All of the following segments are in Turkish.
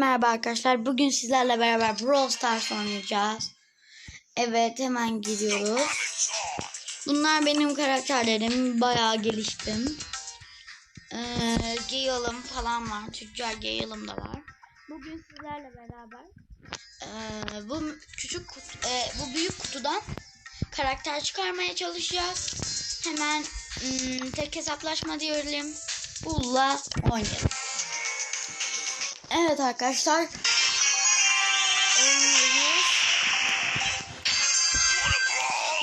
merhaba arkadaşlar. Bugün sizlerle beraber Brawl Stars oynayacağız. Evet hemen gidiyoruz. Bunlar benim karakterlerim. Bayağı geliştim. Ee, Gale'ım falan var. Tüccar Gale'ım da var. Bugün sizlerle beraber ee, bu küçük kutu, ee, bu büyük kutudan karakter çıkarmaya çalışacağız. Hemen hmm, tek hesaplaşma diyelim. Bulla oynayalım. Evet arkadaşlar.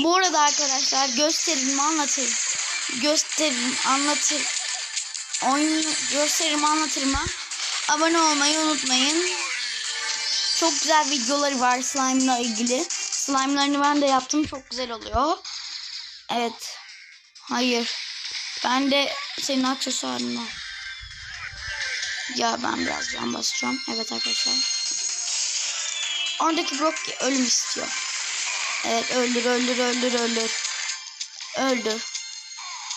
Bu arada arkadaşlar gösterim anlatır. Gösterim anlatır. Oyun gösterim anlatırıma abone olmayı unutmayın. Çok güzel videoları var slime ile ilgili. Slime'larını ben de yaptım. Çok güzel oluyor. Evet. Hayır. Ben de senin aksesuarın var. Ya ben biraz can basacağım. Evet arkadaşlar. Oradaki Brock ölüm istiyor. Evet öldür öldür öldür öldür. Öldür.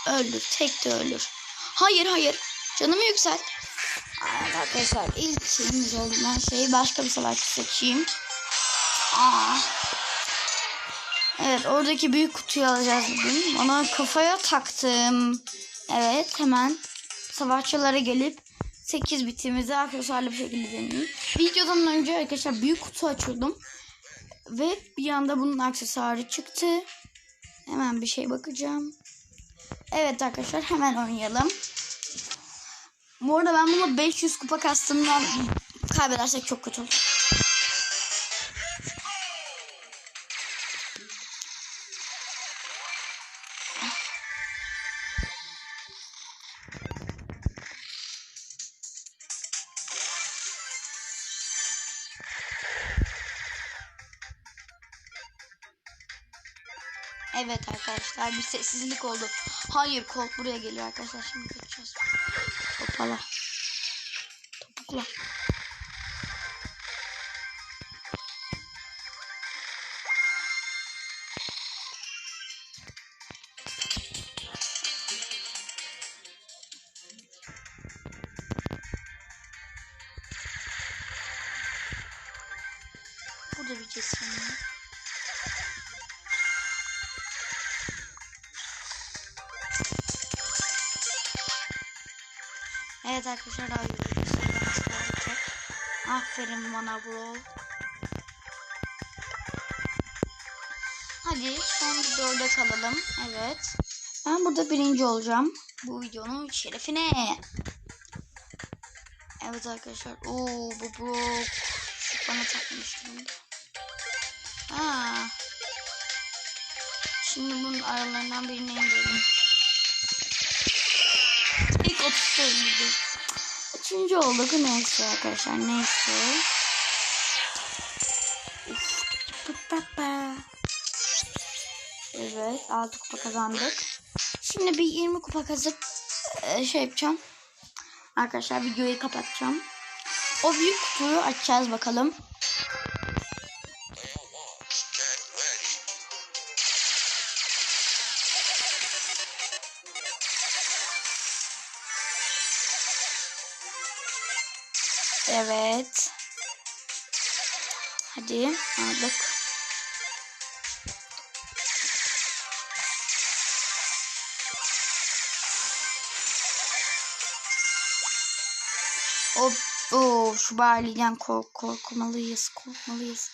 Öldür. Tek de öldür. Hayır hayır. Canımı yükselt. Evet arkadaşlar ilk şeyimiz olan şey başka bir savaşçı seçeyim. Aa. Evet oradaki büyük kutuyu alacağız bugün. Ona kafaya taktım. Evet hemen savaşçılara gelip 8 bitimizi aksesuarlı bir şekilde denedim. Videodan önce arkadaşlar büyük kutu açıyordum. Ve bir anda bunun aksesuarı çıktı. Hemen bir şey bakacağım. Evet arkadaşlar hemen oynayalım. Bu arada ben bunu 500 kupa kastımdan kaybedersek çok kötü olur. Evet arkadaşlar bir sessizlik oldu. Hayır Colt buraya geliyor arkadaşlar. Şimdi geçeceğiz. Topala. Topukla. Burada bir cesim Evet arkadaşlar daha yürüyüşlerden Aferin bana bro. Hadi son bir dörde kalalım. Evet. Ben burada birinci olacağım. Bu videonun şerefine. Evet arkadaşlar. Oo bu bro. Bana takmıştım. Ha. Şimdi bunun aralarından birini indirelim. İlk 30'da öldürdü. Üçüncü olduk. Neyse arkadaşlar. Neyse. Evet. 6 kupa kazandık. Şimdi bir 20 kupa kazıp e, şey yapacağım. Arkadaşlar videoyu kapatacağım. O büyük kutuyu açacağız bakalım. Evet. Hadi aldık. O, o şu Barley'den kork korkmalıyız, korkmalıyız.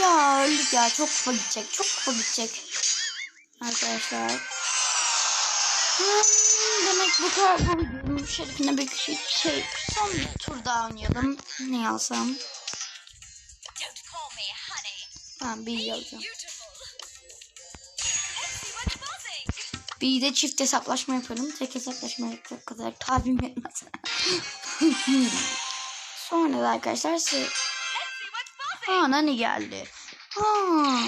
Ya öldük ya çok kupa gidecek, çok kupa gidecek. Arkadaşlar. Hmm, demek bu kadar bu şerefine bir şey, şey son bir tur daha oynayalım. Ne alsam? Ben bir buzzing. Bir de çift hesaplaşma yapalım. Tek hesaplaşma yapacak kadar kalbim yetmez. Sonra da arkadaşlar size... Aa Nani geldi. Ha.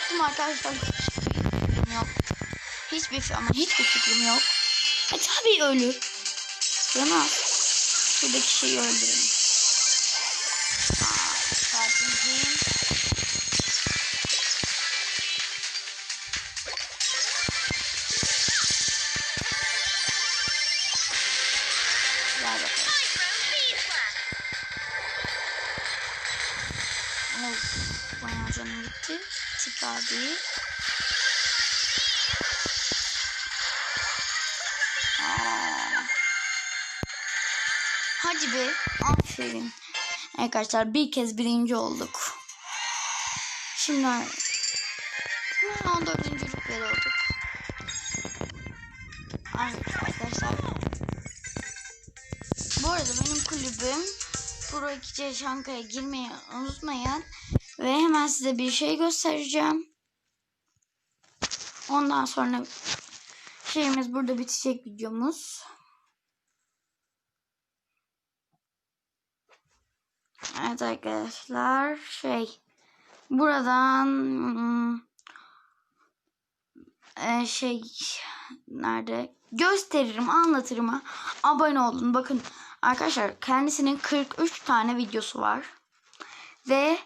Baktım arkadaşlar. Hiçbir yok. Hiçbir fi- ama hiçbir fikrim yok. E tabii ölü. Yana. Şuradaki şeyi öldürelim. Aa, Değil. Aa. Hadi be. Aferin. Arkadaşlar bir kez birinci olduk. Şimdi 14. rütbeli olduk. Arkadaşlar. Bu arada benim kulübüm Pro 2C Şankaya girmeyi unutmayın. Ve hemen size bir şey göstereceğim. Ondan sonra şeyimiz burada bitecek videomuz. Evet arkadaşlar şey buradan hmm, e, şey nerede? Gösteririm anlatırım abone olun. Bakın arkadaşlar kendisinin 43 tane videosu var. Ve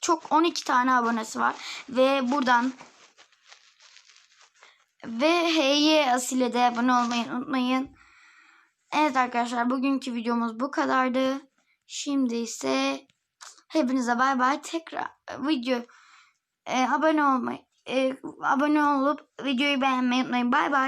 çok 12 tane abonesi var. Ve buradan ve H'ye Asile de abone olmayı unutmayın. Evet arkadaşlar bugünkü videomuz bu kadardı. Şimdi ise hepinize bay bay. Tekrar video e, abone olmayı e, abone olup videoyu beğenmeyi unutmayın. Bay bay.